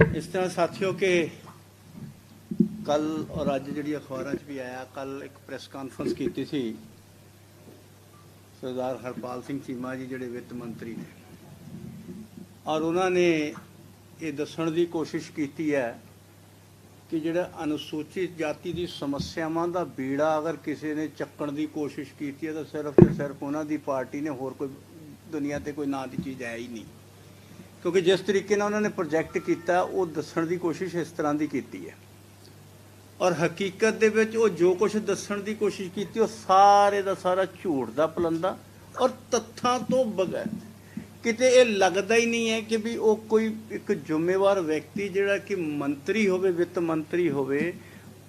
ਇਸ ਤਰ੍ਹਾਂ ਸਾਥੀਓ ਕਿ ਕੱਲ ਔਰ ਅੱਜ ਜਿਹੜੀ ਅਖਬਾਰਾਂ 'ਚ ਵੀ ਆਇਆ ਕੱਲ ਇੱਕ ਪ੍ਰੈਸ ਕਾਨਫਰੰਸ ਕੀਤੀ ਸੀ ਸਰਦਾਰ ਹਰਪਾਲ ਸਿੰਘ ਚੀਮਾ ਜੀ ਜਿਹੜੇ ਵਿੱਤ ਮੰਤਰੀ ਨੇ। ਔਰ ਉਹਨਾਂ ਨੇ ਇਹ ਦੱਸਣ ਦੀ ਕੋਸ਼ਿਸ਼ ਕੀਤੀ ਹੈ ਕਿ ਜਿਹੜਾ ਅਨੁਸੂਚਿਤ ਜਾਤੀ ਦੀ ਸਮੱਸਿਆਵਾਂ ਦਾ ਬੀੜਾ ਅਗਰ ਕਿਸੇ ਨੇ ਚੱਕਣ ਦੀ ਕੋਸ਼ਿਸ਼ ਕੀਤੀ ਹੈ ਤਾਂ ਸਿਰਫ ਤੇ ਸਿਰਫ ਉਹਨਾਂ ਦੀ ਪਾਰਟੀ ਨੇ, ਹੋਰ ਕੋਈ ਦੁਨੀਆ ਤੇ ਕੋਈ ਨਾਂ ਦੀ ਚੀਜ਼ ਹੈ ਹੀ ਨਹੀਂ। ਕਿਉਂਕਿ ਜਿਸ ਤਰੀਕੇ ਨਾਲ ਉਹਨਾਂ ਨੇ ਪ੍ਰੋਜੈਕਟ ਕੀਤਾ, ਉਹ ਦੱਸਣ ਦੀ ਕੋਸ਼ਿਸ਼ ਇਸ ਤਰ੍ਹਾਂ ਦੀ ਕੀਤੀ ਹੈ। ਔਰ ਹਕੀਕਤ ਦੇ ਵਿੱਚ ਉਹ ਜੋ ਕੁਝ ਦੱਸਣ ਦੀ ਕੋਸ਼ਿਸ਼ ਕੀਤੀ, ਉਹ ਸਾਰੇ ਦਾ ਸਾਰਾ ਝੂਠ ਦਾ ਪਲੰਦਾ ਔਰ ਤੱਥਾਂ ਤੋਂ ਬਗੈਰ। ਕਿਤੇ ਇਹ ਲੱਗਦਾ ਹੀ ਨਹੀਂ ਹੈ ਕਿ ਵੀ ਉਹ ਕੋਈ ਇੱਕ ਜ਼ਿੰਮੇਵਾਰ ਵਿਅਕਤੀ ਜਿਹੜਾ ਕਿ ਮੰਤਰੀ ਹੋਵੇ, ਵਿੱਤ ਮੰਤਰੀ ਹੋਵੇ,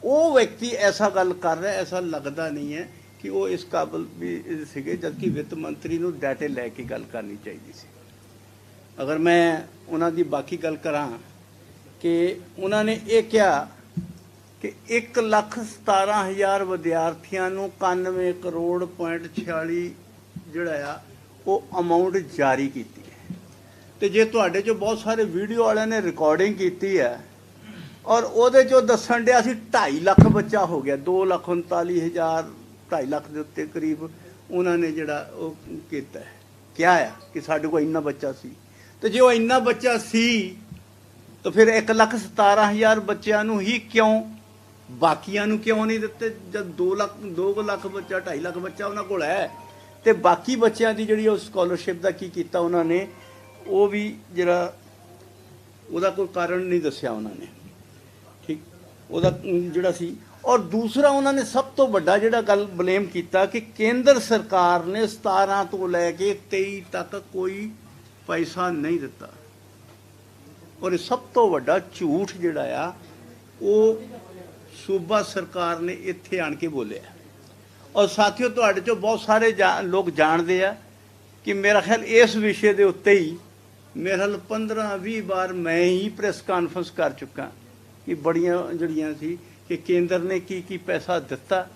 ਉਹ ਵਿਅਕਤੀ ਐਸਾ ਗੱਲ ਕਰ ਰਿਹਾ, ਐਸਾ ਲੱਗਦਾ ਨਹੀਂ ਹੈ ਕਿ ਉਹ ਇਸ ਕਾਬਲ ਵੀ ਸੀਗੇ, ਜਦਕਿ ਵਿੱਤ ਮੰਤਰੀ ਨੂੰ ਡਾਟੇ ਲੈ ਕੇ ਗੱਲ ਕਰਨੀ ਚਾਹੀਦੀ ਸੀ। ਅਗਰ ਮੈਂ ਉਹਨਾਂ ਦੀ ਬਾਕੀ ਗੱਲ ਕਰਾਂ ਕਿ ਉਹਨਾਂ ਨੇ ਇਹ ਕਿਹਾ ਕਿ 1 ਲੱਖ 17 ਹਜ਼ਾਰ ਵਿਦਿਆਰਥੀਆਂ ਨੂੰ 91 ਕਰੋੜ ਪੁਆਇੰਟ 46 ਜਿਹੜਾ ਆ, ਉਹ ਅਮਾਉਂਟ ਜਾਰੀ ਕੀਤੀ ਹੈ। ਤੇ ਜੇ ਤੁਹਾਡੇ ਚੋਂ ਬਹੁਤ ਸਾਰੇ ਵੀਡੀਓ ਵਾਲਿਆਂ ਨੇ ਰਿਕਾਰਡਿੰਗ ਕੀਤੀ ਹੈ ਔਰ ਉਹਦੇ ਚੋਂ ਦੱਸਣ ਡਿਆ ਸੀ 2.5 ਲੱਖ ਬੱਚਾ ਹੋ ਗਿਆ 2 ਲੱਖ 39 ਹਜ਼ਾਰ 2.5 ਲੱਖ ਦੇ ਉੱਤੇ ਕਰੀਬ ਉਹਨਾਂ ਨੇ ਜਿਹੜਾ ਉਹ ਕੀਤਾ ਕਿਹਾ ਆ ਕਿ ਸਾਡੇ ਕੋਲ ਇੰਨਾ ਬੱਚਾ ਸੀ। ਤੇ ਜੇ ਉਹ ਇੰਨਾ ਬੱਚਾ ਸੀ, ਤਾਂ ਫਿਰ 1 ਲੱਖ 17 ਹਜ਼ਾਰ ਬੱਚਿਆਂ ਨੂੰ ਹੀ ਕਿਉਂ, ਬਾਕੀਆਂ ਨੂੰ ਕਿਉਂ ਨਹੀਂ ਦਿੱਤੇ? ਜਦ 2 ਲੱਖ 2 ਲੱਖ ਬੱਚਾ 2.5 ਲੱਖ ਬੱਚਾ ਉਹਨਾਂ ਕੋਲ ਹੈ। ਤੇ ਬਾਕੀ ਬੱਚਿਆਂ ਦੀ ਜਿਹੜੀ ਉਹ ਸਕਾਲਰਸ਼ਿਪ ਦਾ ਕੀ ਕੀਤਾ ਉਹਨਾਂ ਨੇ, ਉਹ ਵੀ ਜਿਹੜਾ ਉਹਦਾ ਕੋਈ ਕਾਰਨ ਨਹੀਂ ਦੱਸਿਆ ਉਹਨਾਂ ਨੇ। ਠੀਕ? ਉਹਦਾ ਜਿਹੜਾ ਸੀ। ਔਰ ਦੂਸਰਾ ਉਹਨਾਂ ਨੇ ਸਭ ਤੋਂ ਵੱਡਾ ਜਿਹੜਾ ਗੱਲ ਬਲੇਮ ਕੀਤਾ ਕਿ ਕੇਂਦਰ ਸਰਕਾਰ ਨੇ 17 ਤੋਂ ਲੈ ਕੇ 23 ਤੱਕ ਕੋਈ ਪੈਸਾ ਨਹੀਂ ਦਿੱਤਾ। ਔਰ ਇਹ ਸਭ ਤੋਂ ਵੱਡਾ ਝੂਠ ਜਿਹੜਾ ਆ, ਉਹ ਸੂਬਾ ਸਰਕਾਰ ਨੇ ਇੱਥੇ ਆਣ ਕੇ ਬੋਲਿਆ। ਔਰ ਸਾਥੀਓ, ਤੁਹਾਡੇ ਚੋਂ ਬਹੁਤ ਸਾਰੇ ਜਾ- ਲੋਕ ਜਾਣਦੇ ਆ ਕਿ ਮੇਰਾ ਖਿਆਲ ਇਸ ਵਿਸ਼ੇ ਦੇ ਉੱਤੇ ਹੀ ਮੇਰੇ ਖਿਆਲ 15 20 ਵਾਰ ਮੈਂ ਹੀ ਪ੍ਰੈਸ ਕਾਨਫਰੰਸ ਕਰ ਚੁੱਕਾ ਕਿ ਬੜੀਆਂ ਜਿਹੜੀਆਂ ਸੀ ਕਿ ਕੇਂਦਰ ਨੇ ਕੀ ਕੀ ਪੈਸਾ ਦਿੱਤਾ।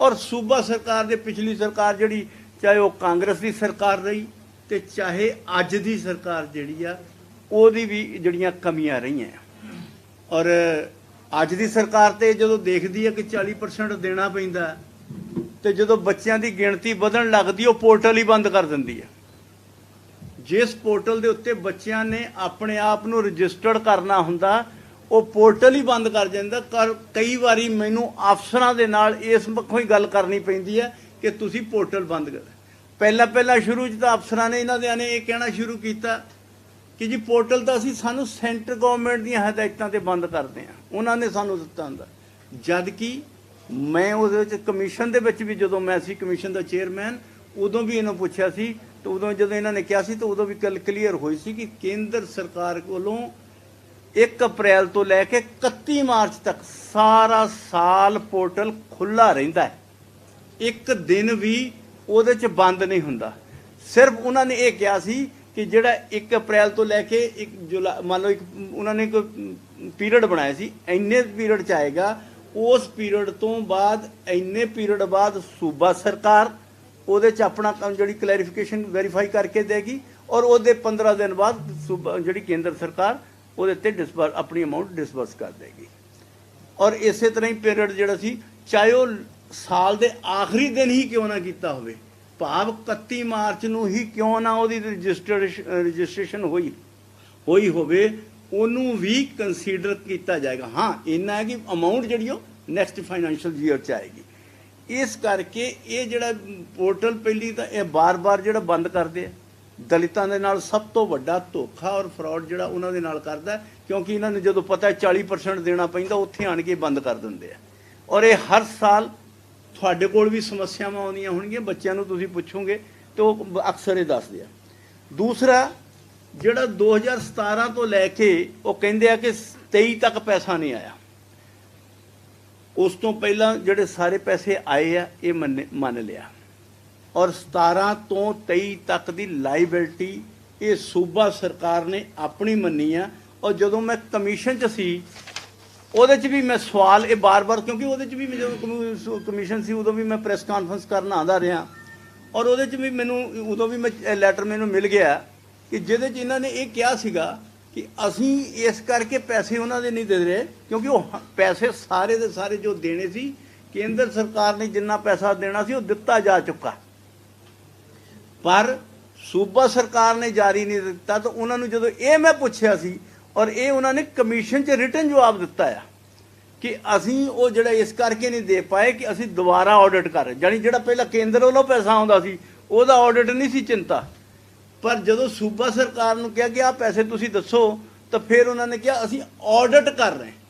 ਔਰ ਸੂਬਾ ਸਰਕਾਰ ਦੇ ਪਿਛਲੀ ਸਰਕਾਰ ਜਿਹੜੀ, ਚਾਹੇ ਉਹ ਕਾਂਗਰਸ ਦੀ ਸਰਕਾਰ ਰਹੀ ਤੇ ਚਾਹੇ ਅੱਜ ਦੀ ਸਰਕਾਰ ਜਿਹੜੀ ਆ, ਉਹਦੀ ਵੀ ਜਿਹੜੀਆਂ ਕਮੀਆਂ ਰਹੀਆਂ ਔਰ ਅੱਜ ਦੀ ਸਰਕਾਰ ਤੇ ਜਦੋਂ ਦੇਖਦੀ ਹੈ ਕਿ 40% ਦੇਣਾ ਪੈਂਦਾ, ਤੇ ਜਦੋਂ ਬੱਚਿਆਂ ਦੀ ਗਿਣਤੀ ਵਧਣ ਲੱਗਦੀ, ਉਹ ਪੋਰਟਲ ਹੀ ਬੰਦ ਕਰ ਦਿੰਦੀ ਹੈ ਜਿਸ ਪੋਰਟਲ ਦੇ ਉੱਤੇ ਬੱਚਿਆਂ ਨੇ ਆਪਣੇ ਆਪ ਨੂੰ ਰਜਿਸਟਰਡ ਕਰਨਾ ਹੁੰਦਾ, ਉਹ ਪੋਰਟਲ ਹੀ ਬੰਦ ਕਰ ਜਾਂਦਾ। ਕਰ, ਕਈ ਵਾਰੀ ਮੈਨੂੰ ਅਫਸਰਾਂ ਦੇ ਨਾਲ ਇਸ ਪੱਖੋਂ ਹੀ ਗੱਲ ਕਰਨੀ ਪੈਂਦੀ ਹੈ ਕਿ ਤੁਸੀਂ ਪੋਰਟਲ ਬੰਦ ਕਰ। ਪਹਿਲਾਂ ਪਹਿਲਾਂ ਸ਼ੁਰੂ 'ਚ ਤਾਂ ਅਫਸਰਾਂ ਨੇ ਇਹਨਾਂ ਦੇ ਨੇ ਇਹ ਕਹਿਣਾ ਸ਼ੁਰੂ ਕੀਤਾ ਕਿ ਜੀ ਪੋਰਟਲ ਤਾਂ ਅਸੀਂ ਸਾਨੂੰ ਸੈਂਟਰ ਗਵਰਨਮੈਂਟ ਦੀਆਂ ਹਦਾਇਤਾਂ ਤੇ ਬੰਦ ਕਰਦੇ ਆ ਉਹਨਾਂ ਨੇ ਸਾਨੂੰ ਦਿੱਤਾ ਹੁੰਦਾ। ਜਦ ਕਿ ਮੈਂ ਉਹਦੇ ਵਿੱਚ ਕਮਿਸ਼ਨ ਦੇ ਵਿੱਚ ਵੀ ਜਦੋਂ ਮੈਂ ਸੀ ਕਮਿਸ਼ਨ ਦਾ ਚੇਅਰਮੈਨ, ਉਦੋਂ ਵੀ ਇਹਨੂੰ ਪੁੱਛਿਆ ਸੀ ਤੇ ਉਦੋਂ ਜਦੋਂ ਇਹਨਾਂ ਨੇ ਕਿਹਾ ਸੀ ਤਾਂ ਉਦੋਂ ਵੀ ਗੱਲ ਕਲੀਅਰ ਹੋਈ ਸੀ ਕਿ ਕੇਂਦਰ ਸਰਕਾਰ ਕੋਲੋਂ 1 ਅਪ੍ਰੈਲ ਤੋਂ ਲੈ ਕੇ 31 ਮਾਰਚ ਤੱਕ ਸਾਰਾ ਸਾਲ ਪੋਰਟਲ ਖੁੱਲਾ ਰਹਿੰਦਾ ਹੈ। ਇੱਕ ਦਿਨ ਵੀ ਉਹਦੇ 'ਚ ਬੰਦ ਨਹੀਂ ਹੁੰਦਾ। ਸਿਰਫ ਉਹਨਾਂ ਨੇ ਇਹ ਕਿਹਾ ਸੀ ਕਿ ਜਿਹੜਾ 1 ਅਪ੍ਰੈਲ ਤੋਂ ਲੈ ਕੇ 1 ਜੁਲਾਈ ਮੰਨ ਲਓ ਇੱਕ, ਉਹਨਾਂ ਨੇ ਕੋਈ ਪੀਰੀਅਡ ਬਣਾਇਆ ਸੀ, ਇੰਨੇ ਪੀਰੀਅਡ 'ਚ ਆਏਗਾ, ਉਸ ਪੀਰੀਅਡ ਤੋਂ ਬਾਅਦ, ਇੰਨੇ ਪੀਰੀਅਡ ਬਾਅਦ ਸੂਬਾ ਸਰਕਾਰ ਉਹਦੇ 'ਚ ਆਪਣਾ ਕੰਮ ਜਿਹੜੀ ਕਲੈਰੀਫਿਕੇਸ਼ਨ ਵੈਰੀਫਾਈ ਕਰਕੇ ਦੇਗੀ ਔਰ ਉਹਦੇ 15 ਦਿਨ ਬਾਅਦ ਸੂਬਾ, ਜਿਹੜੀ ਕੇਂਦਰ ਸਰਕਾਰ ਉਹਦੇ ਤੇ ਡਿਸਬਰ ਆਪਣੀ ਅਮਾਉਂਟ ਡਿਸਬਰਸ ਕਰ ਦੇਗੀ। ਔਰ ਇਸੇ ਤਰ੍ਹਾਂ ਹੀ ਪੀਰੀਅਡ ਜਿਹੜਾ ਸੀ, ਚਾਹੇ ਉਹ ਸਾਲ ਦੇ ਆਖਰੀ ਦਿਨ ਹੀ ਕਿਉਂ ਨਾ ਕੀਤਾ ਹੋਵੇ? ਭਾਵ 31 ਮਾਰਚ ਨੂੰ ਹੀ ਕਿਉਂ ਨਾ ਉਹਦੀ ਰਜਿਸਟ੍ਰੇਸ਼ਨ ਹੋਈ? ਹੋਈ ਹੋਵੇ, ਉਹਨੂੰ ਵੀ ਕੰਸੀਡਰ ਕੀਤਾ ਜਾਏਗਾ। ਹਾਂ, ਇੰਨਾ ਹੈ ਕਿ ਅਮਾਉਂਟ ਜਿਹੜੀ ਉਹ ਨੈਕਸਟ ਫਾਈਨੈਂਸ਼ੀਅਲ ਈਅਰ ਚ ਆਏਗੀ। ਇਸ ਕਰਕੇ ਇਹ ਜਿਹੜਾ ਪੋਰਟਲ ਪਹਿਲੀ ਤਾਂ ਇਹ ਬਾਰ-ਬਾਰ ਜਿਹੜਾ ਬੰਦ ਕਰਦੇ ਆ। ਦਲਿਤਾਂ ਦੇ ਨਾਲ ਸਭ ਤੋਂ ਵੱਡਾ ਧੋਖਾ ਔਰ ਫਰਾਡ ਜਿਹੜਾ ਉਹਨਾਂ ਦੇ ਨਾਲ ਕਰਦਾ ਕਿਉਂਕਿ ਇਹਨਾਂ ਨੂੰ ਜਦੋਂ ਪਤਾ ਹੈ 40% ਦੇਣਾ ਪੈਂਦਾ, ਉੱਥੇ ਆਣ ਕੇ ਬੰਦ ਕਰ ਦਿੰਦੇ ਆ। ਔਰ ਇਹ ਹਰ ਸਾਲ ਤੁਹਾਡੇ ਕੋਲ ਵੀ ਸਮੱਸਿਆਵਾਂ ਆਉਂਦੀਆਂ ਹੋਣਗੀਆਂ, ਬੱਚਿਆਂ ਨੂੰ ਤੁਸੀਂ ਪੁੱਛੋਗੇ ਤੇ ਉਹ ਅਕਸਰ ਇਹ ਦੱਸਦੇ ਆ। ਦੂਸਰਾ, ਜਿਹੜਾ 2017 ਤੋਂ ਲੈ ਕੇ ਉਹ ਕਹਿੰਦੇ ਆ ਕਿ 23 ਤੱਕ ਪੈਸਾ ਨਹੀਂ ਆਇਆ। ਉਸ ਤੋਂ ਪਹਿਲਾਂ ਜਿਹੜੇ ਸਾਰੇ ਪੈਸੇ ਆਏ ਆ, ਇਹ ਮੰਨੇ- ਮੰਨ ਲਿਆ। ਔਰ 17 ਤੋਂ 23 ਤੱਕ ਦੀ ਲਾਇਬਿਲਟੀ ਇਹ ਸੂਬਾ ਸਰਕਾਰ ਨੇ ਆਪਣੀ ਮੰਨੀ ਆ। ਔਰ ਜਦੋਂ ਮੈਂ ਕਮਿਸ਼ਨ 'ਚ ਸੀ ਉਹਦੇ 'ਚ ਵੀ ਮੈਂ ਸਵਾਲ ਇਹ ਬਾਰ-ਬਾਰ, ਕਿਉਂਕਿ ਉਹਦੇ 'ਚ ਵੀ ਮੈਂ ਜਦੋਂ ਕਮਿ- ਕਮਿਸ਼ਨ ਸੀ, ਉਦੋਂ ਵੀ ਮੈਂ ਪ੍ਰੈਸ ਕਾਨਫਰੰਸ ਕਰਨ ਆਉਂਦਾ ਰਿਹਾ। ਔਰ ਉਹਦੇ 'ਚ ਵੀ ਮੈਨੂੰ, ਉਦੋਂ ਵੀ ਮੈਂ ਲੈਟਰ ਮੈਨੂੰ ਮਿਲ ਗਿਆ ਕਿ ਜਿਹਦੇ 'ਚ ਇਹਨਾਂ ਨੇ ਇਹ ਕਿਹਾ ਸੀਗਾ ਕਿ ਅਸੀਂ ਇਸ ਕਰਕੇ ਪੈਸੇ ਉਹਨਾਂ ਦੇ ਨਹੀਂ ਦੇ ਰਹੇ, ਕਿਉਂਕਿ ਉਹ ਪੈਸੇ ਸਾਰੇ ਦੇ ਸਾਰੇ ਜੋ ਦੇਣੇ ਸੀ, ਕੇਂਦਰ ਸਰਕਾਰ ਨੇ ਜਿੰਨਾ ਪੈਸਾ ਦੇਣਾ ਸੀ, ਉਹ ਦਿੱਤਾ ਜਾ ਚੁੱਕਾ। ਪਰ ਸੂਬਾ ਸਰਕਾਰ ਨੇ ਜਾਰੀ ਨਹੀਂ ਦਿੱਤਾ, ਤਾਂ ਉਹਨਾਂ ਨੂੰ ਜਦੋਂ ਇਹ ਮੈਂ ਪੁੱਛਿਆ ਸੀ ਔਰ ਇਹ ਉਹਨਾਂ ਨੇ ਕਮਿਸ਼ਨ 'ਚ ਰਿਟਨ ਜਵਾਬ ਦਿੱਤਾ ਆ ਕਿ ਅਸੀਂ ਉਹ ਜਿਹੜਾ ਇਸ ਕਰਕੇ ਨਹੀਂ ਦੇ ਪਾਏ ਕਿ ਅਸੀਂ ਦੁਬਾਰਾ ਆਡਿਟ ਕਰ ਰਹੇ। ਜਾਨੀ ਜਿਹੜਾ ਪਹਿਲਾਂ ਕੇਂਦਰ ਵੱਲੋਂ ਪੈਸਾ ਆਉਂਦਾ ਸੀ, ਉਹਦਾ ਆਡਿਟ ਨਹੀਂ ਸੀ ਚਿੰਤਾ। ਪਰ ਜਦੋਂ ਸੂਬਾ ਸਰਕਾਰ ਨੂੰ ਕਿਹਾ ਕਿ ਆਹ ਪੈਸੇ ਤੁਸੀਂ ਦੱਸੋ, ਤਾਂ ਫਿਰ ਉਹਨਾਂ ਨੇ ਕਿਹਾ, ਅਸੀਂ ਆਡਿਟ ਕਰ ਰਹੇ ਹਾਂ।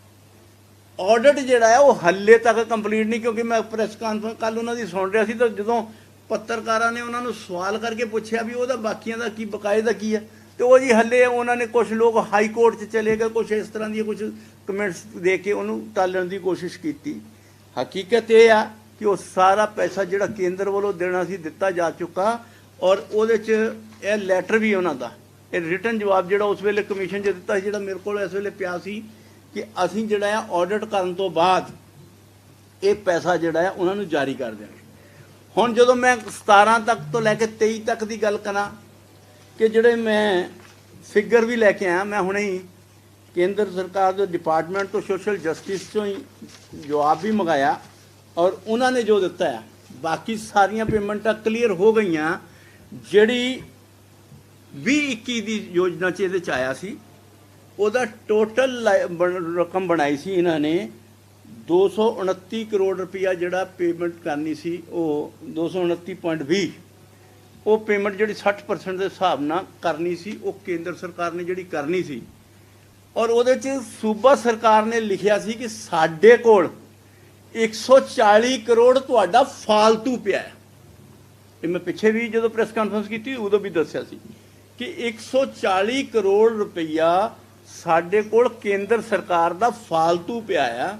ਆਡਿਟ ਜਿਹੜਾ ਹੈ ਉਹ ਹੱਲੇ ਤੱਕ ਕੰਪਲੀਟ ਨਹੀਂ, ਕਿਉਂਕਿ ਮੈਂ ਪ੍ਰੈਸ ਕਾਨਫਰੰਸ ਕੱਲ ਉਹਨਾਂ ਦੀ ਸੁਣ ਰਿਹਾ ਸੀ, ਤਾਂ ਜਦੋਂ ਪੱਤਰਕਾਰਾਂ ਨੇ ਉਹਨਾਂ ਨੂੰ ਸਵਾਲ ਕਰਕੇ ਪੁੱਛਿਆ ਵੀ ਉਹਦਾ ਬਾਕੀਆਂ ਦਾ ਕੀ, ਬਕਾਏ ਦਾ ਕੀ ਹੈ ਤੇ ਉਹ ਜੀ ਹੱਲੇ ਉਹਨਾਂ ਨੇ ਕੁਝ ਲੋਕ ਹਾਈ ਕੋਰਟ 'ਚ ਚਲੇ ਗਏ ਕੁਝ ਇਸ ਤਰ੍ਹਾਂ ਦੀਆਂ ਕੁਝ ਕਮੈਂਟਸ ਦੇ ਕੇ ਉਹਨੂੰ ਟਾਲਣ ਦੀ ਕੋਸ਼ਿਸ਼ ਕੀਤੀ। ਹਕੀਕਤ ਇਹ ਆ ਕਿ ਉਹ ਸਾਰਾ ਪੈਸਾ ਜਿਹੜਾ ਕੇਂਦਰ ਵੱਲੋਂ ਦੇਣਾ ਸੀ, ਦਿੱਤਾ ਜਾ ਚੁੱਕਾ ਔਰ ਉਹਦੇ 'ਚ ਇਹ ਲੈਟਰ ਵੀ ਉਹਨਾਂ ਦਾ, ਇਹ ਰਿਟਨ ਜਵਾਬ ਜਿਹੜਾ ਉਸ ਵੇਲੇ ਕਮਿਸ਼ਨ 'ਚ ਦਿੱਤਾ ਸੀ, ਜਿਹੜਾ ਮੇਰੇ ਕੋਲ ਇਸ ਵੇਲੇ ਪਿਆ ਸੀ ਕਿ ਅਸੀਂ ਜਿਹੜਾ ਆ ਆਡਿਟ ਕਰਨ ਤੋਂ ਬਾਅਦ ਇਹ ਪੈਸਾ ਜਿਹੜਾ ਆ ਉਹਨਾਂ ਨੂੰ ਜਾਰੀ ਕਰ ਦੇਣਾ। ਹੁਣ ਜਦੋਂ ਮੈਂ 17 ਤੱਕ ਤੋਂ ਲੈ ਕੇ 23 ਤੱਕ ਦੀ ਗੱਲ ਕਰਾਂ ਕਿ ਜਿਹੜੇ ਮੈਂ ਫਿਗਰ ਵੀ ਲੈ ਕੇ ਆਇਆ, ਮੈਂ ਹੁਣੇ ਹੀ ਕੇਂਦਰ ਸਰਕਾਰ ਦੇ ਡਿਪਾਰਟਮੈਂਟ ਤੋਂ ਸੋਸ਼ਲ ਜਸਟਿਸ ਤੋਂ ਹੀ ਜਵਾਬ ਵੀ ਮੰਗਾਇਆ ਔਰ ਉਹਨਾਂ ਨੇ ਜੋ ਦਿੱਤਾ ਹੈ, ਬਾਕੀ ਸਾਰੀਆਂ ਪੇਮੈਂਟਾਂ ਕਲੀਅਰ ਹੋ ਗਈਆਂ। ਜਿਹੜੀ 2021 ਦੀ ਯੋਜਨਾ ਚ ਇਹਦੇ ਚ ਆਇਆ ਸੀ, ਉਹਦਾ ਟੋਟਲ ਰਕਮ ਬਣਾਈ ਸੀ ਇਹਨਾਂ ਨੇ 229 ਕਰੋੜ ਰੁਪਇਆ ਜਿਹੜਾ ਪੇਮੈਂਟ ਕਰਨੀ ਸੀ, ਉਹ 229.20 ਉਹ ਪੇਮੈਂਟ ਜਿਹੜੀ 60% ਦੇ ਹਿਸਾਬ ਨਾਲ ਕਰਨੀ ਸੀ, ਉਹ ਕੇਂਦਰ ਸਰਕਾਰ ਨੇ ਜਿਹੜੀ ਕਰਨੀ ਸੀ। ਔਰ ਉਹਦੇ ਚ ਸੂਬਾ ਸਰਕਾਰ ਨੇ ਲਿਖਿਆ ਸੀ ਕਿ ਸਾਡੇ ਕੋਲ 140 ਕਰੋੜ ਤੁਹਾਡਾ ਫਾਲਤੂ ਪਿਆ ਹੈ। ਇਹ ਮੈਂ ਪਿੱਛੇ ਵੀ ਜਦੋਂ ਪ੍ਰੈਸ ਕਾਨਫਰੰਸ ਕੀਤੀ, ਉਦੋਂ ਵੀ ਦੱਸਿਆ ਸੀ ਕਿ 140 ਕਰੋੜ ਰੁਪਈਆ ਸਾਡੇ ਕੋਲ ਕੇਂਦਰ ਸਰਕਾਰ ਦਾ ਫਾਲਤੂ ਪਿਆ ਆ।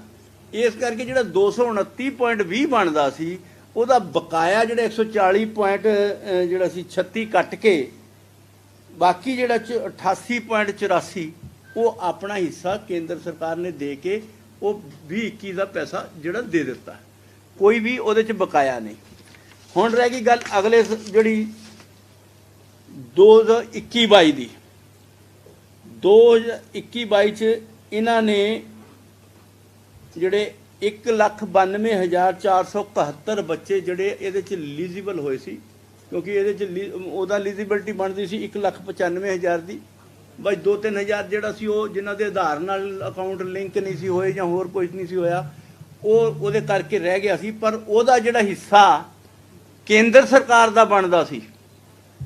ਇਸ ਕਰਕੇ ਜਿਹੜਾ 229.20 ਬਣਦਾ ਸੀ ਉਹਦਾ ਬਕਾਇਆ ਜਿਹੜਾ 140 ਪੁਆਇੰਟ ਜਿਹੜਾ ਸੀ 36 ਕੱਟ ਕੇ, ਬਾਕੀ ਜਿਹੜਾ ਚ 88.84 ਉਹ ਆਪਣਾ ਹਿੱਸਾ ਕੇਂਦਰ ਸਰਕਾਰ ਨੇ ਦੇ ਕੇ ਉਹ 2021 ਦਾ ਪੈਸਾ ਜਿਹੜਾ ਦੇ ਦਿੱਤਾ। ਕੋਈ ਵੀ ਉਹਦੇ ਚ ਬਕਾਇਆ ਨਹੀਂ। ਹੁਣ ਰਹਿ ਗਈ ਗੱਲ ਅਗਲੇ ਸ- ਜਿਹੜੀ 2021-22 ਦੀ। 2021-22 ਚ ਇਹਨਾਂ ਨੇ ਜਿਹੜੇ 192471 ਬੱਚੇ ਜਿਹੜੇ ਇਹਦੇ ਚ ਐਲੀਜੀਬਲ ਹੋਏ ਸੀ, ਕਿਉਂਕਿ ਇਹਦੇ ਚ ਲੀ- ਉਹਦਾ ਐਲੀਜੀਬਿਲਟੀ ਬਣਦੀ ਸੀ 195000 ਦੀ। ਬਸ 2-3000 ਜਿਹੜਾ ਸੀ ਉਹ, ਜਿਨ੍ਹਾਂ ਦੇ ਆਧਾਰ ਨਾਲ ਅਕਾਊਂਟ ਲਿੰਕ ਨਹੀਂ ਸੀ ਹੋਏ ਜਾਂ ਹੋਰ ਕੁਝ ਨਹੀਂ ਸੀ ਹੋਇਆ, ਉਹ ਉਹਦੇ ਕਰਕੇ ਰਹਿ ਗਿਆ ਸੀ। ਪਰ ਉਹਦਾ ਜਿਹੜਾ ਹਿੱਸਾ ਕੇਂਦਰ ਸਰਕਾਰ ਦਾ ਬਣਦਾ ਸੀ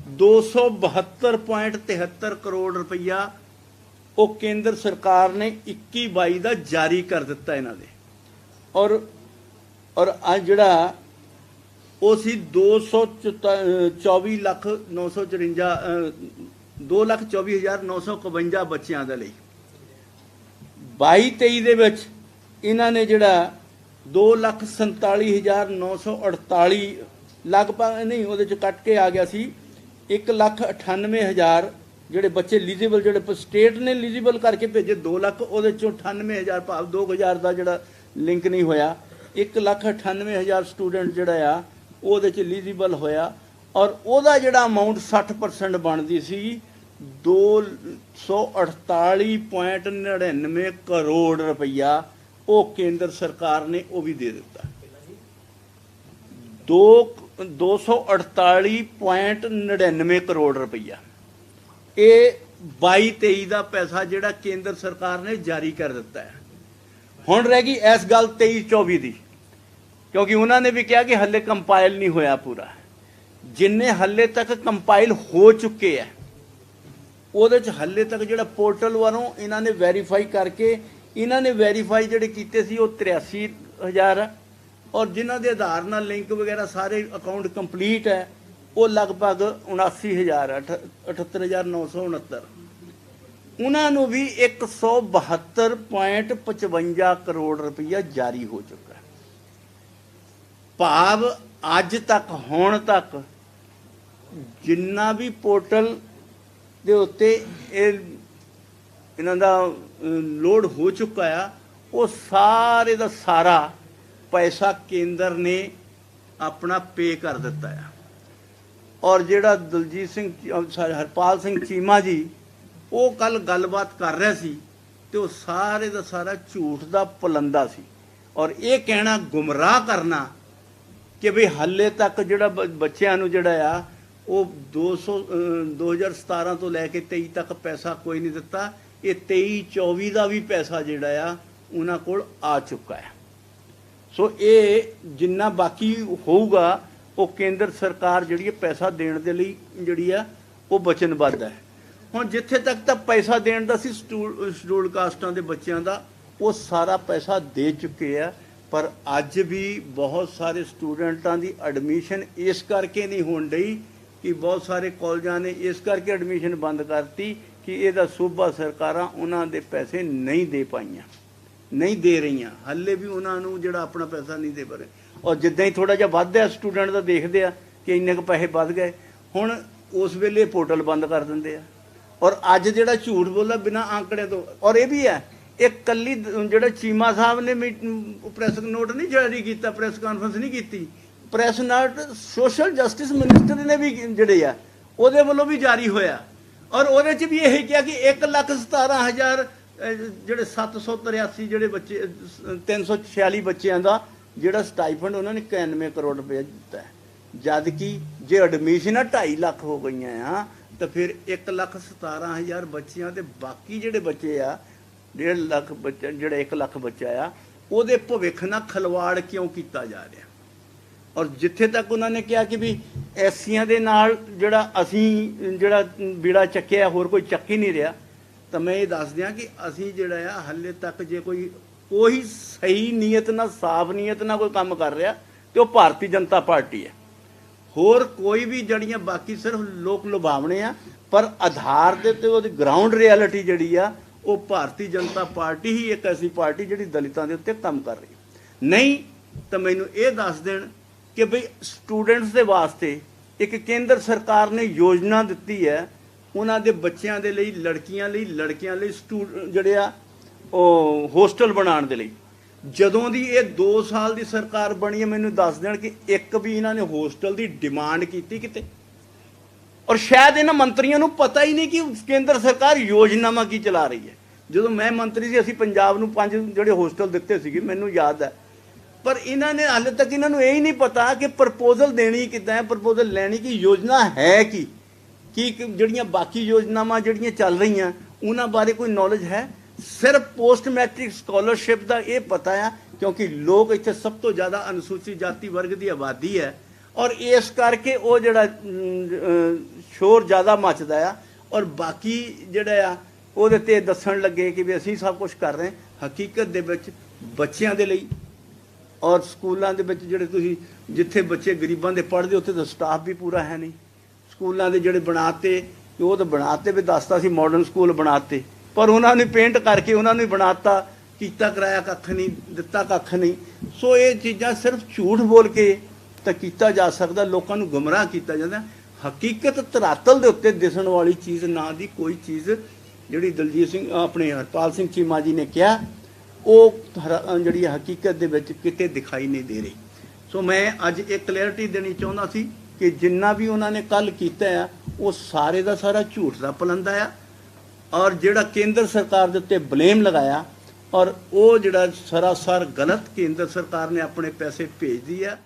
272.73 ਕਰੋੜ ਰੁਪਈਆ, ਉਹ ਕੇਂਦਰ ਸਰਕਾਰ ਨੇ 21 22 ਦਾ ਜਾਰੀ ਕਰ ਦਿੱਤਾ ਇਹਨਾਂ ਦੇ। ਔਰ ਔਰ ਅੱਜ ਜਿਹੜਾ ਉਹ ਸੀ 224 ਲੱਖ 954 2 ਲੱਖ 24 ਹਜ਼ਾਰ 951 ਬੱਚਿਆਂ ਦੇ ਲਈ। 22 23 ਦੇ ਵਿੱਚ ਇਹਨਾਂ ਨੇ ਜਿਹੜਾ 2 ਲੱਖ 47 ਹਜ਼ਾਰ 948 ਲਗਭਗ ਨਹੀਂ, ਉਹਦੇ ਚ ਕੱਟ ਕੇ ਆ ਗਿਆ ਸੀ 1 ਲੱਖ 98 ਹਜ਼ਾਰ ਜਿਹੜੇ ਬੱਚੇ ਐਲੀਜੀਬਲ ਜਿਹੜੇ ਸਟੇਟ ਨੇ ਐਲੀਜੀਬਲ ਕਰਕੇ ਭੇਜੇ 2 ਲੱਖ ਉਹਦੇ ਚੋਂ 98 ਹਜ਼ਾਰ ਭਾਵ 2000 ਦਾ ਜਿਹੜਾ ਲਿੰਕ ਨਹੀਂ ਹੋਇਆ। 1 ਲੱਖ 98 ਹਜ਼ਾਰ ਸਟੂਡੈਂਟ ਜਿਹੜਾ ਆ, ਉਹਦੇ ਚ ਐਲੀਜੀਬਲ ਹੋਇਆ ਔਰ ਉਹਦਾ ਜਿਹੜਾ ਅਮਾਉਂਟ 60% ਬਣਦੀ ਸੀ 248.99 ਕਰੋੜ ਰੁਪਈਆ ਉਹ ਕੇਂਦਰ ਸਰਕਾਰ ਨੇ ਉਹ ਵੀ ਦੇ ਦਿੱਤਾ। ਦੋ 248.99 ਕਰੋੜ ਰੁਪਈਆ। ਇਹ 22 23 ਦਾ ਪੈਸਾ ਜਿਹੜਾ ਕੇਂਦਰ ਸਰਕਾਰ ਨੇ ਜਾਰੀ ਕਰ ਦਿੱਤਾ ਹੈ। ਹੁਣ ਰਹਿ ਗਈ ਇਸ ਗੱਲ 23 24 ਦੀ, ਕਿਉਂਕਿ ਉਹਨਾਂ ਨੇ ਵੀ ਕਿਹਾ ਕਿ ਹੱਲੇ ਕੰਪਾਈਲ ਨਹੀਂ ਹੋਇਆ ਪੂਰਾ। ਜਿੰਨੇ ਹੱਲੇ ਤੱਕ ਕੰਪਾਈਲ ਹੋ ਚੁੱਕੇ ਆ, ਉਹਦੇ ਚ ਹੱਲੇ ਤੱਕ ਜਿਹੜਾ ਪੋਰਟਲ ਵੱਲੋਂ ਇਹਨਾਂ ਨੇ ਵੈਰੀਫਾਈ ਕਰਕੇ, ਇਹਨਾਂ ਨੇ ਵੈਰੀਫਾਈ ਜਿਹੜੇ ਕੀਤੇ ਸੀ ਉਹ 83000 ਆ, ਔਰ ਜਿਨ੍ਹਾਂ ਦੇ ਆਧਾਰ ਨਾਲ ਲਿੰਕ ਵਗੈਰਾ ਸਾਰੇ ਅਕਾਊਂਟ ਕੰਪਲੀਟ ਹੈ ਉਹ ਲਗਭਗ 79000 78969 ਉਹਨਾਂ ਨੂੰ ਵੀ 172.55 ਕਰੋੜ ਰੁਪਈਆ ਜਾਰੀ ਹੋ ਚੁੱਕਾ ਹੈ। ਭਾਵ ਅੱਜ ਤੱਕ, ਹੁਣ ਤੱਕ ਜਿੰਨਾ ਵੀ ਪੋਰਟਲ ਦੇ ਉੱਤੇ ਇਹ ਇਹਨਾਂ ਦਾ ਲੋਡ ਹੋ ਚੁੱਕਾ ਆ, ਉਹ ਸਾਰੇ ਦਾ ਸਾਰਾ ਪੈਸਾ ਕੇਂਦਰ ਨੇ ਆਪਣਾ ਪੇ ਕਰ ਦਿੱਤਾ ਆ। ਔਰ ਜਿਹੜਾ ਦਲਜੀਤ ਸਿੰਘ ਹਰਪਾਲ ਸਿੰਘ ਚੀਮਾ ਜੀ ਉਹ ਕੱਲ ਗੱਲਬਾਤ ਕਰ ਰਿਹਾ ਸੀ ਤੇ ਉਹ ਸਾਰੇ ਦਾ ਸਾਰਾ ਝੂਠ ਦਾ ਪਲੰਦਾ ਸੀ। ਔਰ ਇਹ ਕਹਿਣਾ ਗੁੰਮਰਾਹ ਕਰਨਾ ਕਿ ਵੀ ਹਾਲੇ ਤੱਕ ਜਿਹੜਾ ਬ- ਬੱਚਿਆਂ ਨੂੰ ਜਿਹੜਾ ਆ, ਉਹ 200 ਅਹ 2017 ਤੋਂ ਲੈ ਕੇ 23 ਤੱਕ ਪੈਸਾ ਕੋਈ ਨਹੀਂ ਦਿੱਤਾ। ਇਹ 23 24 ਦਾ ਵੀ ਪੈਸਾ ਜਿਹੜਾ ਆ, ਉਹਨਾਂ ਕੋਲ ਆ ਚੁੱਕਾ ਹੈ। ਸੋ ਇਹ ਜਿੰਨਾ ਬਾਕੀ ਹੋਊਗਾ, ਉਹ ਕੇਂਦਰ ਸਰਕਾਰ ਜਿਹੜੀ ਹੈ ਪੈਸਾ ਦੇਣ ਦੇ ਲਈ ਜਿਹੜੀ ਆ, ਉਹ ਵਚਨਬੱਧ ਹੈ। ਹੁਣ ਜਿੱਥੇ ਤੱਕ ਤਾਂ ਪੈਸਾ ਦੇਣ ਦਾ ਸੀ ਸ਼ਡਿਊਲ ਕਾਸਟਾਂ ਦੇ ਬੱਚਿਆਂ ਦਾ, ਉਹ ਸਾਰਾ ਪੈਸਾ ਦੇ ਚੁੱਕੇ ਆ। ਪਰ ਅੱਜ ਵੀ ਬਹੁਤ ਸਾਰੇ ਸਟੂਡੈਂਟਾਂ ਦੀ ਐਡਮਿਸ਼ਨ ਇਸ ਕਰਕੇ ਨਹੀਂ ਹੋਣ ਡਈ ਕਿ ਬਹੁਤ ਸਾਰੇ ਕਾਲਜਾਂ ਨੇ ਇਸ ਕਰਕੇ ਐਡਮਿਸ਼ਨ ਬੰਦ ਕਰਤੀ ਕਿ ਇਹਦਾ ਸੂਬਾ ਸਰਕਾਰਾਂ ਉਹਨਾਂ ਦੇ ਪੈਸੇ ਨਹੀਂ ਦੇ ਪਾਈਆਂ, ਨਹੀਂ ਦੇ ਰਹੀਆਂ। ਹੱਲੇ ਵੀ ਉਹਨਾਂ ਨੂੰ ਜਿਹੜਾ ਆਪਣਾ ਪੈਸਾ ਨਹੀਂ ਦੇ ਪਾ ਰਹੇ। ਔਰ ਜਿੱਦਾਂ ਹੀ ਥੋੜਾ ਜਿਹਾ ਵੱਧਦਾ ਸਟੂਡੈਂਟ ਦਾ ਦੇਖਦੇ ਆ ਕਿ ਇੰਨੇ ਕੁ ਪੈਸੇ ਵੱਧ ਗਏ। ਹੁਣ ਉਸ ਵੇਲੇ ਪੋਰਟਲ ਬੰਦ ਕਰ ਦਿੰਦੇ ਆ। ਔਰ ਅੱਜ ਜਿਹੜਾ ਝੂਠ ਬੋਲਦਾ ਬਿਨਾ ਆંકੜੇ ਤੋਂ ਔਰ ਇਹ ਵੀ ਹੈ ਇਹ ਕੱਲੀ ਦ- ਜਿਹੜਾ ਚੀਮਾ ਸਾਹਿਬ ਨੇ ਪ੍ਰੈਸ ਨੋਟ ਨਹੀਂ ਜਾਰੀ ਕੀਤਾ ਪ੍ਰੈਸ ਕਾਨਫਰੰਸ ਨਹੀਂ ਕੀਤੀ press note social justice minister ਨੇ ਵੀ ਜਿਹੜੇ ਆ ਉਹਦੇ ਵੱਲੋਂ ਵੀ ਜਾਰੀ ਹੋਇਆ। ਔਰ ਉਹਦੇ ਚ ਵੀ ਇਹ ਕਿਹਾ ਕਿ 1 ਲੱਖ 17 ਹਜ਼ਾਰ ਅਹ, ਜਿਹੜੇ 783 ਜਿਹੜੇ ਬੱਚੇ ਅਹ, 346 ਬੱਚਿਆਂ ਦਾ ਜਿਹੜਾ ਸਟਾਈਫੰਡ ਉਹਨਾਂ ਨੇ 91 ਕਰੋੜ ਰੁਪਏ ਦਿੱਤਾ ਹੈ। ਜਦ ਕਿ ਜੇ ਐਡਮਿਸ਼ਨਾਂ 2.5 ਲੱਖ ਹੋ ਗਈਆਂ ਆ ਤਾਂ ਫਿਰ 1 ਲੱਖ 17 ਹਜ਼ਾਰ ਬੱਚਿਆਂ ਤੇ ਬਾਕੀ ਜਿਹੜੇ ਬੱਚੇ ਆ 1.5 ਲੱਖ ਬੱਚਾ, ਜਿਹੜਾ 1 ਲੱਖ ਬੱਚਾ ਆ, ਉਹਦੇ ਭਵਿੱਖ ਨਾਲ ਖਲਵਾੜ ਕਿਉਂ ਕੀਤਾ ਜਾ ਰਿਹਾ? ਔਰ ਜਿੱਥੇ ਤੱਕ ਉਹਨਾਂ ਨੇ ਕਿਹਾ ਕਿ ਵੀ ਐਸੀਆਂ ਦੇ ਨਾਲ ਜਿਹੜਾ ਅਸੀਂ, ਜਿਹੜਾ ਬੀੜਾ ਚੱਕਿਆ, ਹੋਰ ਕੋਈ ਚੱਕ ਹੀ ਨਹੀਂ ਰਿਹਾ, ਤਾਂ ਮੈਂ ਇਹ ਦੱਸ ਦਿਆਂ ਕਿ ਅਸੀਂ ਜਿਹੜਾ ਆ, ਹੱਲੇ ਤੱਕ ਜੇ ਕੋਈ ਉਹੀ ਸਹੀ ਨੀਅਤ ਨਾਲ, ਸਾਫ਼ ਨੀਅਤ ਨਾਲ ਕੋਈ ਕੰਮ ਕਰ ਰਿਹਾ, ਤੇ ਉਹ ਭਾਰਤੀ ਜਨਤਾ ਪਾਰਟੀ ਹੈ। ਹੋਰ ਕੋਈ ਵੀ ਜੜੀਆਂ ਬਾਕੀ ਸਿਰਫ ਲੋਕ ਲੁਭਾਵਣੇ ਆ, ਪਰ ਆਧਾਰ ਦੇ ਤੇ ਉਹਦੀ ਗਰਾਊਂਡ ਰਿਐਲਿਟੀ ਜਿਹੜੀ ਆ, ਉਹ ਭਾਰਤੀ ਜਨਤਾ ਪਾਰਟੀ ਹੀ ਇੱਕ ਐਸੀ ਪਾਰਟੀ ਜਿਹੜੀ ਦਲਿਤਾਂ ਦੇ ਉੱਤੇ ਕੰਮ ਕਰ ਰਹੀ ਨਹੀਂ ਤਾਂ ਮੈਨੂੰ ਇਹ ਦੱਸ ਦੇਣ ਕਿ ਭਈ ਸਟੂਡੈਂਟਸ ਦੇ ਵਾਸਤੇ ਇੱਕ ਕੇਂਦਰ ਸਰਕਾਰ ਨੇ ਯੋਜਨਾ ਦਿੱਤੀ ਹੈ, ਉਹਨਾਂ ਦੇ ਬੱਚਿਆਂ ਦੇ ਲਈ, ਲੜਕੀਆਂ ਲਈ, ਲੜਕਿਆਂ ਲਈ ਸਟੂ ਜਿਹੜੇ ਆ, ਉਹ ਹੋਸਟਲ ਬਣਾਉਣ ਦੇ ਲਈ। ਜਦੋਂ ਦੀ ਇਹ 2 ਸਾਲ ਦੀ ਸਰਕਾਰ ਬਣੀ ਹੈ, ਮੈਨੂੰ ਦੱਸ ਦੇਣ ਕਿ ਇੱਕ ਵੀ ਇਹਨਾਂ ਨੇ ਹੋਸਟਲ ਦੀ ਡਿਮਾਂਡ ਕੀਤੀ ਕਿਤੇ? ਔਰ ਸ਼ਾਇਦ ਇਹਨਾਂ ਮੰਤਰੀਆਂ ਨੂੰ ਪਤਾ ਹੀ ਨਹੀਂ ਕਿ ਕੇਂਦਰ ਸਰਕਾਰ ਯੋਜਨਾਵਾਂ ਕੀ ਚਲਾ ਰਹੀ ਹੈ। ਜਦੋਂ ਮੈਂ ਮੰਤਰੀ ਸੀ, ਅਸੀਂ ਪੰਜਾਬ ਨੂੰ ਪੰਜ ਜਿਹੜੇ ਹੋਸਟਲ ਦਿੱਤੇ ਸੀਗੇ, ਮੈਨੂੰ ਯਾਦ ਹੈ। ਪਰ ਇਹਨਾਂ ਨੇ ਹਾਲੇ ਤੱਕ ਇਹਨਾਂ ਨੂੰ ਇਹ ਹੀ ਨਹੀਂ ਪਤਾ ਕਿ ਪ੍ਰਪੋਜ਼ਲ ਦੇਣੀ ਕਿੱਦਾਂ ਹੈ, ਪ੍ਰਪੋਜ਼ਲ ਲੈਣੀ ਕੀ ਯੋਜਨਾ ਹੈ ਕੀ? ਕੀ ਜਿਹੜੀਆਂ ਬਾਕੀ ਯੋਜਨਾਵਾਂ ਜਿਹੜੀਆਂ ਚੱਲ ਰਹੀਆਂ, ਉਹਨਾਂ ਬਾਰੇ ਕੋਈ ਨੌਲੇਜ ਹੈ? ਸਿਰਫ ਪੋਸਟ ਮੈਟ੍ਰਿਕ ਸਕਾਲਰਸ਼ਿਪ ਦਾ ਇਹ ਪਤਾ ਆ, ਕਿਉਂਕਿ ਲੋਕ ਇੱਥੇ ਸਭ ਤੋਂ ਜ਼ਿਆਦਾ ਅਨੁਸੂਚਿਤ ਜਾਤੀ ਵਰਗ ਦੀ ਆਬਾਦੀ ਹੈ ਔਰ ਇਸ ਕਰਕੇ ਉਹ ਜਿਹੜਾ ਸ਼ੋਰ ਜ਼ਿਆਦਾ ਮੱਚਦਾ ਆ ਔਰ ਬਾਕੀ ਜਿਹੜਾ ਆ, ਉਹਦੇ ਤੇ ਦੱਸਣ ਲੱਗੇ ਕਿ ਵੀ ਅਸੀਂ ਸਭ ਕੁਝ ਕਰ ਰਹੇ ਹਕੀਕਤ ਦੇ ਵਿੱਚ ਬੱਚਿਆਂ ਦੇ ਲਈ ਔਰ ਸਕੂਲਾਂ ਦੇ ਵਿੱਚ ਜਿਹੜੇ ਤੁਸੀਂ, ਜਿੱਥੇ ਬੱਚੇ ਗਰੀਬਾਂ ਦੇ ਪੜ੍ਹਦੇ, ਉੱਥੇ ਤਾਂ ਸਟਾਫ ਵੀ ਪੂਰਾ ਹੈ ਨਹੀਂ। ਸਕੂਲਾਂ ਦੇ ਜਿਹੜੇ ਬਣਾਤੇ, ਉਹ ਤਾਂ ਬਣਾਤੇ ਵੀ ਦੱਸਦਾ ਸੀ ਮਾਡਰਨ ਸਕੂਲ ਬਣਾਤੇ। ਪਰ ਉਹਨਾਂ ਨੇ ਪੇਂਟ ਕਰਕੇ ਉਹਨਾਂ ਨੇ ਹੀ ਬਣਾਤਾ, ਕੀਤਾ, ਕਰਾਇਆ ਕੱਖ ਨਹੀਂ, ਦਿੱਤਾ ਕੱਖ ਨਹੀਂ। ਸੋ ਇਹ ਚੀਜ਼ਾਂ ਸਿਰਫ ਝੂਠ ਬੋਲ ਕੇ ਤਾਂ ਕੀਤਾ ਜਾ ਸਕਦਾ, ਲੋਕਾਂ ਨੂੰ ਗੁੰਮਰਾਹ ਕੀਤਾ ਜਾਂਦਾ। ਹਕੀਕਤ ਧਰਾਤਲ ਦੇ ਉੱਤੇ ਦਿਸਣ ਵਾਲੀ ਚੀਜ਼, ਨਾ ਦੀ ਕੋਈ ਚੀਜ਼, ਜਿਹੜੀ ਦਲਜੀਤ ਸਿੰਘ, ਆਪਣੇ ਹਰਪਾਲ ਸਿੰਘ ਚੀਮਾ ਜੀ ਨੇ ਕਿਹਾ, ਉਹ ਹਰ- ਜਿਹੜੀ ਹਕੀਕਤ ਦੇ ਵਿੱਚ ਕਿਤੇ ਦਿਖਾਈ ਨਹੀਂ ਦੇ ਰਹੀ। ਸੋ ਮੈਂ ਅੱਜ ਇਹ ਕਲੈਰਿਟੀ ਦੇਣੀ ਚਾਹੁੰਦਾ ਸੀ ਕਿ ਜਿੰਨਾ ਵੀ ਉਹਨਾਂ ਨੇ ਕੱਲ ਕੀਤਾ ਆ, ਉਹ ਸਾਰੇ ਦਾ ਸਾਰਾ ਝੂਠ ਦਾ ਪਲੰਦਾ ਆ। ਔਰ ਜਿਹੜਾ ਕੇਂਦਰ ਸਰਕਾਰ ਦੇ ਉੱਤੇ ਬਲੇਮ ਲਗਾਇਆ, ਔਰ ਉਹ ਜਿਹੜਾ ਸਰਾਸਰ ਗਲਤ ਕੇਂਦਰ ਸਰਕਾਰ ਨੇ ਆਪਣੇ ਪੈਸੇ ਭੇਜਦੀ ਆ